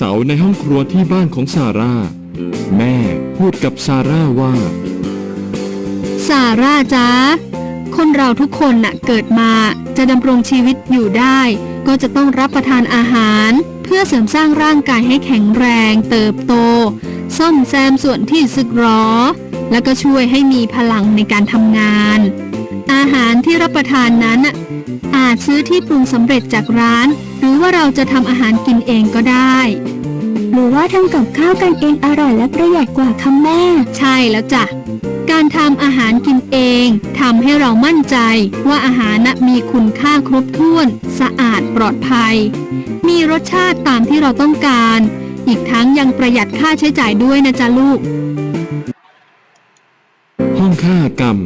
เสาร์ในห้องครัวที่บ้านของซาร่า แม่พูดกับซาร่าว่า ซาร่าจ๊ะคนเราทุกคนน่ะเกิดมาจะดำรงชีวิตอยู่ได้ ก็จะต้องรับประทานอาหาร เพื่อเสริมสร้างร่างกายให้แข็งแรง เติบโต ซ่อมแซมส่วนที่สึกหรอ แล้วก็ช่วยให้มีพลังในการทำงาน อาหารที่รับประทานนั้นน่ะอาจซื้อที่ปรุงสำเร็จจากร้าน รือว่าเราจะทำอาหารกินเองก็ได้ หรือว่าทำกับข้าวกันเองอร่อยและประหยัดกว่าค่ะแม่ ใช่แล้วจ้ะ การทำอาหารกินเองทำให้เรามั่นใจว่าอาหารน่ะมีคุณค่าครบถ้วน สะอาดปลอดภัย มีรสชาติตามที่เราต้องการ อีกทั้งยังประหยัดค่าใช้จ่ายด้วยนะจ๊ะลูก ห้องค่ากรรม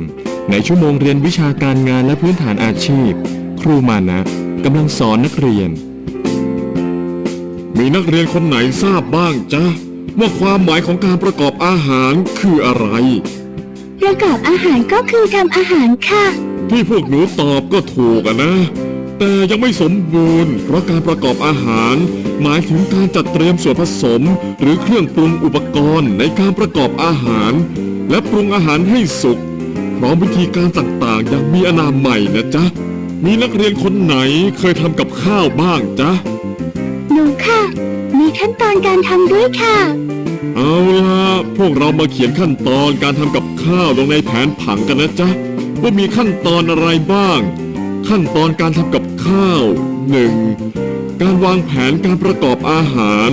ในชั่วโมงเรียนวิชาการงานและพื้นฐานอาชีพ ครูมานะกำลังสอนนักเรียน มีนักเรียนคนไหนทราบบ้างจ๊ะ ว่าความหมายของการประกอบอาหารคืออะไร ประกอบอาหารก็คือทำอาหารค่ะ ที่พวกหนูตอบก็ถูกอะนะ แต่ยังไม่สมบูรณ์ เพราะการประกอบอาหาร หมายถึงการจัดเตรียมส่วนผสม หรือเครื่องปรุงอุปกรณ์ในการประกอบอาหาร และปรุงอาหารให้สุกพร้อมวิธีการต่างๆอย่างมีอนามัยนะจ๊ะมีนักเรียนคนไหนเคยทำกับข้าวบ้างจ๊ะ หนูค่ะ มีขั้นตอนการทำด้วยค่ะ เอาล่ะ พวกเรามาเขียนขั้นตอนการทำกับข้าวลงในแผนผังกันนะจ๊ะ ว่ามีขั้นตอนอะไรบ้าง ขั้นตอนการทำกับข้าว 1. การวางแผนการประกอบอาหาร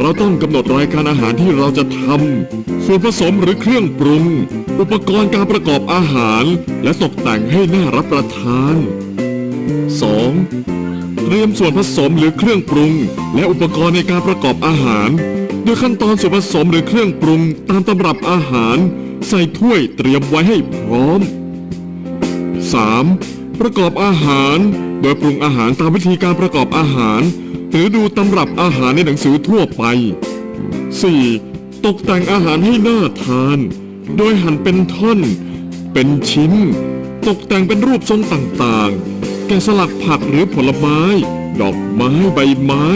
เราต้องกำหนดรายการอาหารที่เราจะทำส่วนผสมหรือเครื่องปรุง อุปกรณ์การประกอบอาหาร และตกแต่งให้น่ารับประทาน 2. เตรียมส่วนผสมหรือเครื่องปรุง และอุปกรณ์ในการประกอบอาหาร โดยขั้นตอนส่วนผสมหรือเครื่องปรุงตามตำรับอาหาร ใส่ถ้วยเตรียมไว้ให้พร้อม 3. ประกอบอาหาร โดยปรุงอาหารตามวิธีการประกอบอาหาร หรือดูตำรับอาหารในหนังสือทั่วไป 4. ตกแต่งอาหารให้น่าทาน โดยหั่นเป็นท่อน เป็นชิ้น ตกแต่งเป็นรูปทรงต่างๆ กะสลักผักหรือผลไม้ ดอกไม้ใบไม้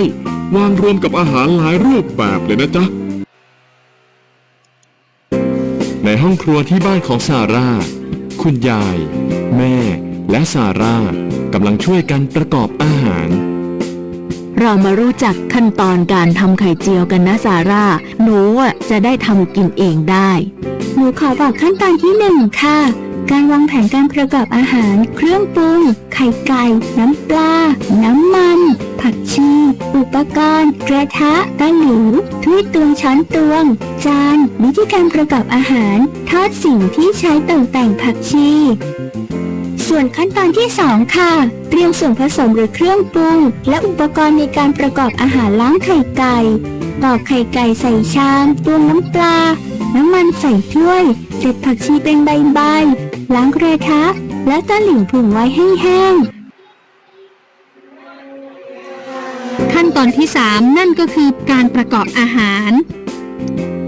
วางรวมกับอาหารหลายรูปแบบเลยนะจ๊ะ ในห้องครัวที่บ้านของซาร่า คุณยาย แม่ และซาร่ากำลังช่วยกันประกอบอาหารเรามารู้จักขั้นตอนการทำไข่เจียวกันนะซาร่า หนูจะได้ทำกินเองได้ หนูขอบอกขั้นตอนที่หนึ่งค่ะ การวางแผนการประกอบอาหาร เครื่องปรุง ไข่ไก่ น้ำปลา น้ำมัน ผักชี อุปกรณ์ กระทะตะหลิวถ้วยตวงช้อนตวง จาน วิธีการประกอบอาหาร ทอดสิ่งที่ใช้ตกแต่งผักชีส่วนขั้นตอนที่ 2 ค่ะ เตรียมส่วนผสมหรือเครื่องปรุง และอุปกรณ์ในการประกอบอาหารล้างไข่ไก่ตอกไข่ไก่ใส่ชามตวงน้ำปลา น้ำมันใส่ถ้วยเด็ดผักชีเป็นใบๆ ล้างกระทะและตะหลิวผึ่งไว้ให้แห้ง ขั้นตอนที่ 3 นั่นก็คือการประกอบอาหาร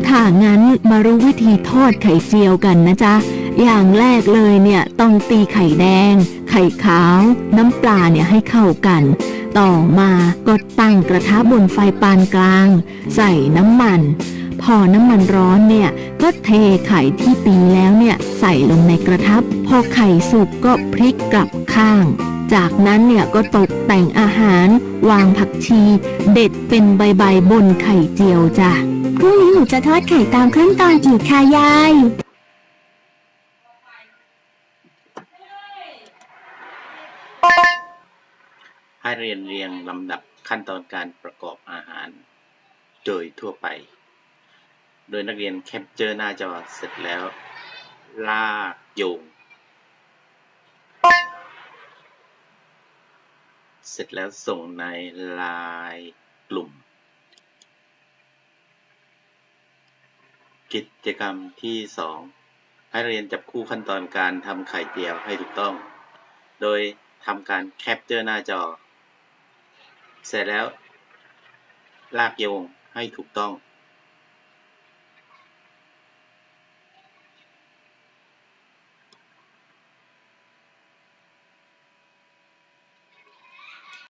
ถ้างั้นมารู้วิธีทอดไข่เจียวกันนะจ๊ะ อย่างแรกเลยเนี่ยต้องตีไข่แดง ไข่ขาว น้ำปลาเนี่ยให้เข้ากัน ต่อมาก็ตั้งกระทะบนไฟปานกลาง ใส่น้ำมัน พอน้ำมันร้อนเนี่ยก็เทไข่ที่ตีแล้วเนี่ยใส่ลงในกระทะพอไข่สุกก็พลิกกลับข้าง จากนั้นเนี่ยก็ตกแต่งอาหาร วางผักชี เด็ดเป็นใบๆบนไข่เจียวจ้ะพรุ่งนี้หนูจะทอดไข่ตามขั้นตอนอีกค่ะยายให้เรียนเรียงลำดับขั้นตอนการประกอบอาหาร โดยทั่วไป โดยนักเรียนแคปเจอร์หน้าจอเสร็จแล้ว ลากโยง เสร็จแล้วส่งในไลน์กลุ่ม กิจกรรมที่ 2 ให้เรียนจับคู่ขั้นตอนการทำไข่เจียวให้ถูกต้อง โดยทำการแคปเจอร์หน้าจอ เสร็จแล้ว ลากโยงให้ถูกต้อง